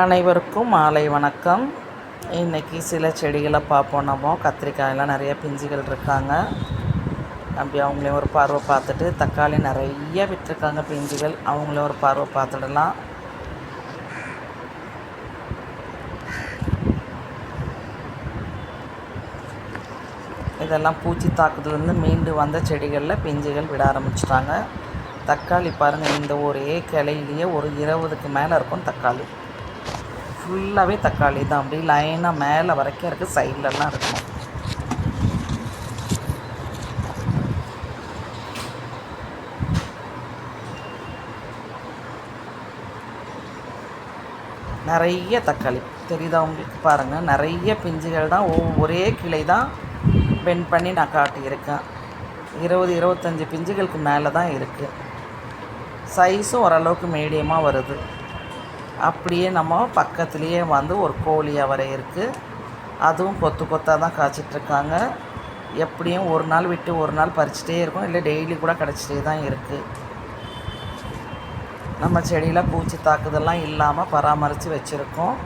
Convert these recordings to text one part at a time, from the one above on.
அனைவருக்கும் மாலை வணக்கம். இன்றைக்கி சில செடிகளை பார்ப்போம் நம்ம. கத்திரிக்காயெல்லாம் நிறைய பிஞ்சுகள் இருக்காங்க. அப்படி அவங்களையும் ஒரு பார்வை பார்த்துட்டு தக்காளி நிறைய விட்டுருக்காங்க பிஞ்சுகள். அவங்களையும் ஒரு பார்வை பார்த்துடலாம். இதெல்லாம் பூச்சி தாக்குதலேருந்து மீண்டு வந்த செடிகளில் பிஞ்சுகள் விட ஆரம்பிச்சிட்டாங்க. தக்காளி பாருங்கள் இந்த ஒரே கிளையிலேயே ஒரு இருபதுக்கு மேலே இருக்கும் தக்காளி. ஃபுல்லாகவே தக்காளி தான். அப்படி லைனாக மேலே வரைக்கும் இருக்குது சைட்லலாம் இருக்கும் நிறைய தக்காளி. தெரியுதா உங்களுக்கு? பாருங்கள் நிறைய பிஞ்சுகள் தான் ஒரே கிளை தான் பெண்ட் பண்ணி நான் காட்டியிருக்கேன். இருபது இருபத்தஞ்சி பிஞ்சுகளுக்கு மேலே தான் இருக்குது சைஸும் ஓரளவுக்கு மீடியமாக வருது. அப்படியே நம்ம பக்கத்துலேயே வந்து ஒரு கோழி அவரை இருக்குது அதுவும் கொத்து கொத்தாக தான் காய்ச்சிட்ருக்காங்க. எப்படியும் ஒரு நாள் விட்டு ஒரு நாள் பறிச்சிட்டே இருக்கும். இல்லை டெய்லி கூட கிடச்சிட்டே தான் இருக்குது நம்ம செடியில் பூச்சி தாக்குதல்லாம் இல்லாமல் பராமரித்து வச்சுருக்கோம்.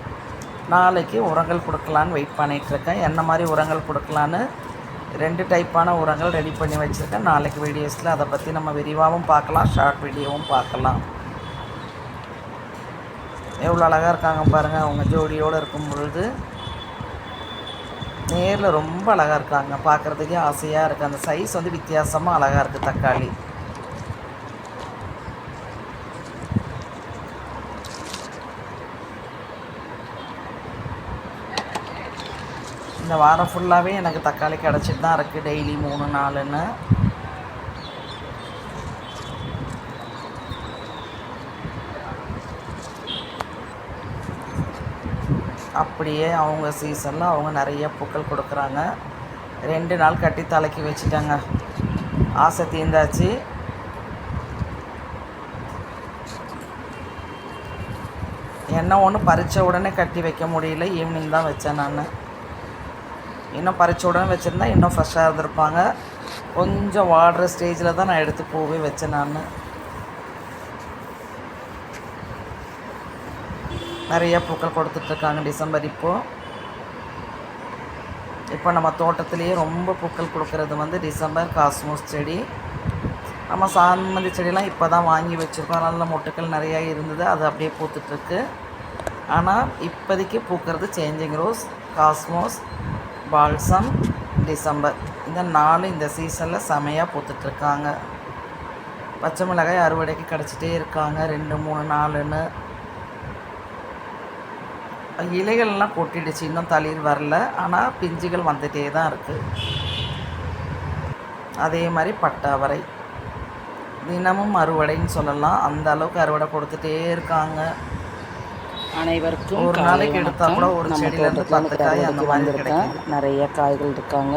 நாளைக்கு உரங்கள் கொடுக்கலான்னு வெயிட் பண்ணிகிட்ருக்கேன் என்ன மாதிரி உரங்கள் கொடுக்கலான்னு ரெண்டு டைப்பான உரங்கள் ரெடி பண்ணி வச்சுருக்கேன். நாளைக்கு வீடியோஸில் அதை பற்றி நம்ம விரிவாகவும் பார்க்கலாம். ஷார்ட் வீடியோவும் பார்க்கலாம். எவ்வளோ அழகாக இருக்காங்க பாருங்கள் அவங்க ஜோடியோடு இருக்கும் பொழுது நேரில் ரொம்ப அழகாக இருக்காங்க. பார்க்குறதுக்கே ஆசையாக இருக்குது அந்த சைஸ் வந்து வித்தியாசமாக அழகாக இருக்குது தக்காளி. இந்த வாரம் ஃபுல்லாகவே எனக்கு தக்காளி கிடச்சிட்டு தான் இருக்குது டெய்லி மூணு நாலுன்னு. அப்படியே அவங்க சீசனில் அவங்க நிறைய பூக்கள் கொடுக்குறாங்க. ரெண்டு நாள் கட்டி தலைக்கு வச்சுட்டாங்க. ஆசை தீர்ந்தாச்சு. என்ன ஒன்று பறித்த உடனே கட்டி வைக்க முடியல. ஈவினிங் தான் வச்சேன் நான். இன்னும் பறித்த உடனே வச்சுருந்தா இன்னும் ஃப்ரெஷ்ஷாக இருந்திருப்பாங்க. கொஞ்சம் வாடுற ஸ்டேஜில் தான் நான் எடுத்து பூவே வச்சேன் நான். நிறைய பூக்கள் கொடுத்துட்ருக்காங்க டிசம்பர் இப்போது இப்போ நம்ம தோட்டத்துலேயே ரொம்ப பூக்கள் கொடுக்கறது வந்து டிசம்பர் காஸ்மோஸ் செடி. நம்ம சாமந்தி செடிலாம் இப்போ தான் வாங்கி வச்சுருக்கோம். நல்ல மொட்டுக்கள் நிறையா இருந்தது அது அப்படியே பூத்துட்ருக்கு. ஆனால் இப்போதைக்கு பூக்கிறது changing rose cosmos balsam December. இந்த நாலு இந்த சீசனில் செமையாக பூத்துட்ருக்காங்க. பச்சை மிளகாய் அறுவடைக்கு கிடச்சிட்டே இருக்காங்க. ரெண்டு மூணு நாலுன்னு இலைகள்லாம் கொட்டிடுச்சு. இன்னும் தளிர் வரல. ஆனால் பிஞ்சுகள் வந்துட்டே தான் இருக்குது அதே மாதிரி பட்டாவரை தினமும் அறுவடைன்னு சொல்லலாம். அந்த அளவுக்கு அறுவடை கொடுத்துட்டே இருக்காங்க. அனைவருக்கும் ஒரு நாளைக்கு எடுத்தா வணக்கம். கூட ஒரு நம்ம செடியில இருந்து தோட்டத்துல பத்து காய் அந்த மாதிரி. கிடைக்கும். நிறைய காய்கள் இருக்காங்க.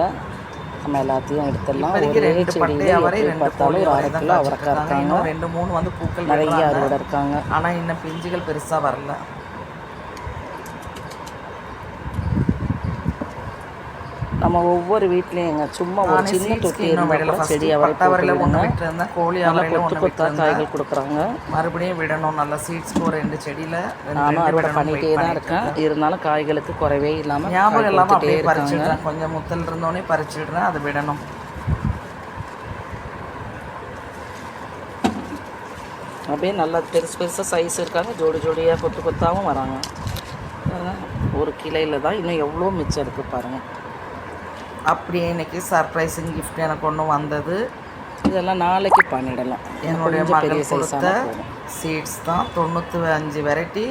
நம்ம எல்லாத்தையும் எடுத்துடலாம். ஒரே செடியில பார்த்தாலும் ஒரு அரை கிலோ அவரைக்காய் இருக்காங்க. ரெண்டு மூணு வந்து பூக்கள் நிறைய. அறுவடை இருக்காங்க. ஆனால் இன்னும் பிஞ்சுகள் பெருசாக வரல. நம்ம ஒவ்வொரு வீட்லயும் சும்மா ஒரு சின்ன தொட்டி இன்னும் இருந்தா விடல கூட ஃபர்ஸ்ட் செடி அவரை பட்டவரையில் ஒன்று விட்டுருந்தேன். கோழி அவரையில் கொத்து ஒன்று கொத்தா காய்கள் கொடுக்குறாங்க. மறுபடியும் விடணும். நல்ல சீட்ஸ்க்கு ஒரு ரெண்டு செடியில் நானும் அறுவடை wait தான் இருக்கேன். இருந்தாலும் காய்களுக்கு குறைவே இல்லாமல் ஞாபகம் இல்லாமல் அப்படியே பறிச்சிடுறேன் கொஞ்சம் முத்தல் இருந்தோடனே பறிச்சிடுறேன். அது விடணும். அப்படியே நல்லா பெருசு பெருசாக சைஸ் இருக்காங்க. ஜோடி ஜோடியாக கொத்து கொத்தாவும் வராங்க. ஒரு கிளையில தான் இன்னும் எவ்வளோ மிச்சம் இருக்குது பாருங்கள் அப்படியே இன்னைக்கு சர்ப்ரைசிங் gift எனக்கு ஒன்று வந்தது. இதெல்லாம் நாளைக்கு பண்ணிடலாம். என்னுடைய மகள் கொடுத்த சீட்ஸ் தான். தொண்ணூற்றி அஞ்சு வெரைட்டி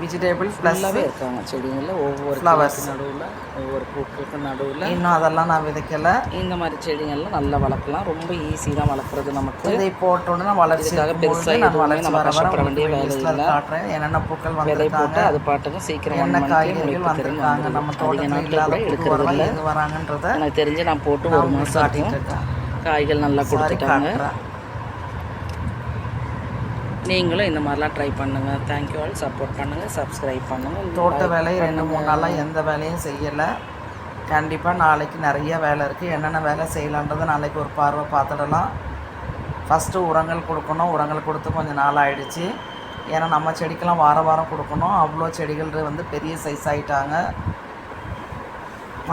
வெஜிடபிள் ஃபுல்லாகவே இருக்காங்க. செடிங்களில் ஒவ்வொரு Flowers. நடுவில் ஒவ்வொரு பூக்களுக்கு நடுவில். இன்னும் அதெல்லாம் நான் விதைக்கலை. இந்த மாதிரி செடிங்கள்லாம் நல்லா வளர்க்கலாம். ரொம்ப ஈஸி தான் வளர்க்குறது நமக்கு. விதை போட்டோன்னு நான் வளர்ச்சி இதுக்காக இருக்கும்பொழுது பெருசா நான் வளர்ச்சி நம்ம கஷ்டப்பட வேண்டிய வேலை இல்லை. காட்டுறேன். என்னென்ன பூக்கள் விதை போட்டு அது பாட்டுக்கும் சீக்கிரம் என்ன காய்கறிகள் வந்திருக்காங்க? நம்ம தோட்டத்தில் எடுக்கிறது இல்லை. வராங்கன்றத எனக்கு தெரிஞ்சு நான் போட்டு ஒரு மாதம் காய்கள் நல்லா கொடுத்துட்டாங்க. நீங்களும் இந்த மாதிரிலாம் ட்ரை பண்ணுங்கள் தேங்க்யூ ஆல் சப்போர்ட் பண்ணுங்கள் சப்ஸ்கிரைப் பண்ணுங்கள் தோட்ட வேலை ரெண்டு மூணு நாளாக எந்த வேலையும் செய்யலை. கண்டிப்பாக நாளைக்கு நிறைய வேலை இருக்குது என்னென்ன வேலை செய்யலான்றதை நாளைக்கு ஒரு பார்வை பார்த்துடலாம். ஃபஸ்ட்டு உரங்கள் கொடுக்கணும். உரங்கள் கொடுத்து கொஞ்சம் நாள் ஆயிடுச்சு. ஏன்னா நம்ம செடிக்கெல்லாம் வார வாரம் கொடுக்கணும். அவ்வளோ செடிகள் வந்து பெரிய சைஸ் ஆகிட்டாங்க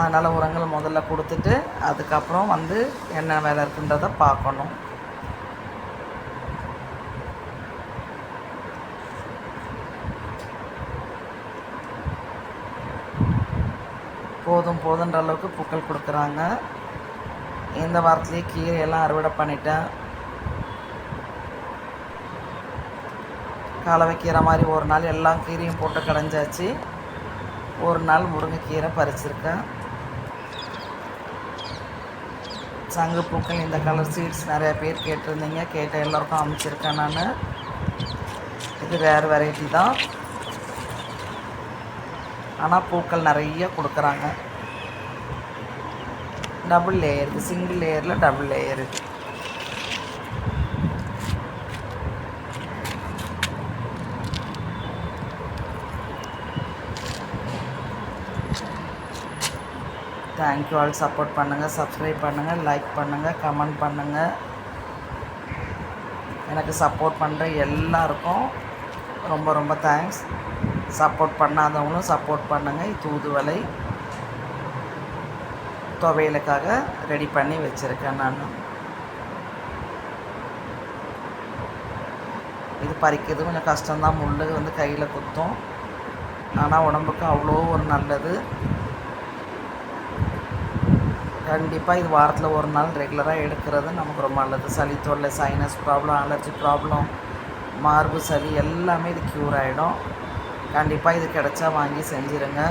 அதனால் உரங்கள் முதல்ல கொடுத்துட்டு அதுக்கப்புறம் வந்து என்ன வேலை இருக்குன்றதை பார்க்கணும். போதும் போதுன்ற அளவுக்கு பூக்கள் கொடுக்குறாங்க. இந்த வாரத்துலேயே கீரையெல்லாம் அறுவடை பண்ணிட்டேன். கலவை கீரை மாதிரி ஒரு நாள் எல்லா கீரையும் போட்டு கடைஞ்சாச்சு. ஒரு நாள் முருங்கைக்கீரை பறிச்சிருக்கேன். சங்கு பூக்கள் இந்த கலர் சீட்ஸ் நிறையா பேர் கேட்டிருந்தீங்க. கேட்ட எல்லாருக்கும் அமைச்சிருக்கேன் நான். இது வேறு வெரைட்டி தான். ஆனால் பூக்கள் நிறைய கொடுக்குறாங்க. டபுள் லேயர் சிங்கிள் லேயரில் டபுள் லேயர் இது தேங்க்யூ ஆல் சப்போர்ட் பண்ணுங்கள் சப்ஸ்கிரைப் பண்ணுங்கள் லைக் பண்ணுங்கள் கமெண்ட் பண்ணுங்கள் எனக்கு சப்போர்ட் பண்ணுற எல்லாருக்கும் ரொம்ப ரொம்ப தேங்க்ஸ் சப்போர்ட் பண்ணாதவங்களும் சப்போர்ட் பண்ணுங்கள் தூதுவலை துவையலுக்காக ரெடி பண்ணி வச்சுருக்கேன் நான். இது பறிக்கிறது கொஞ்சம் கஷ்டம்தான். முள் வந்து கையில் குத்தும். ஆனால் உடம்புக்கு அவ்வளோ ஒரு நல்லது. கண்டிப்பாக இது வாரத்தில் ஒரு நாள் ரெகுலராக எடுக்கிறது நமக்கு ரொம்ப நல்லது. சளி தொல்லை சைனஸ் ப்ராப்ளம் அலர்ஜி ப்ராப்ளம் மார்பு சளி எல்லாமே இது க்யூர் ஆகிடும் கண்டிப்பாக இது கிடச்சா வாங்கி செஞ்சுருங்க.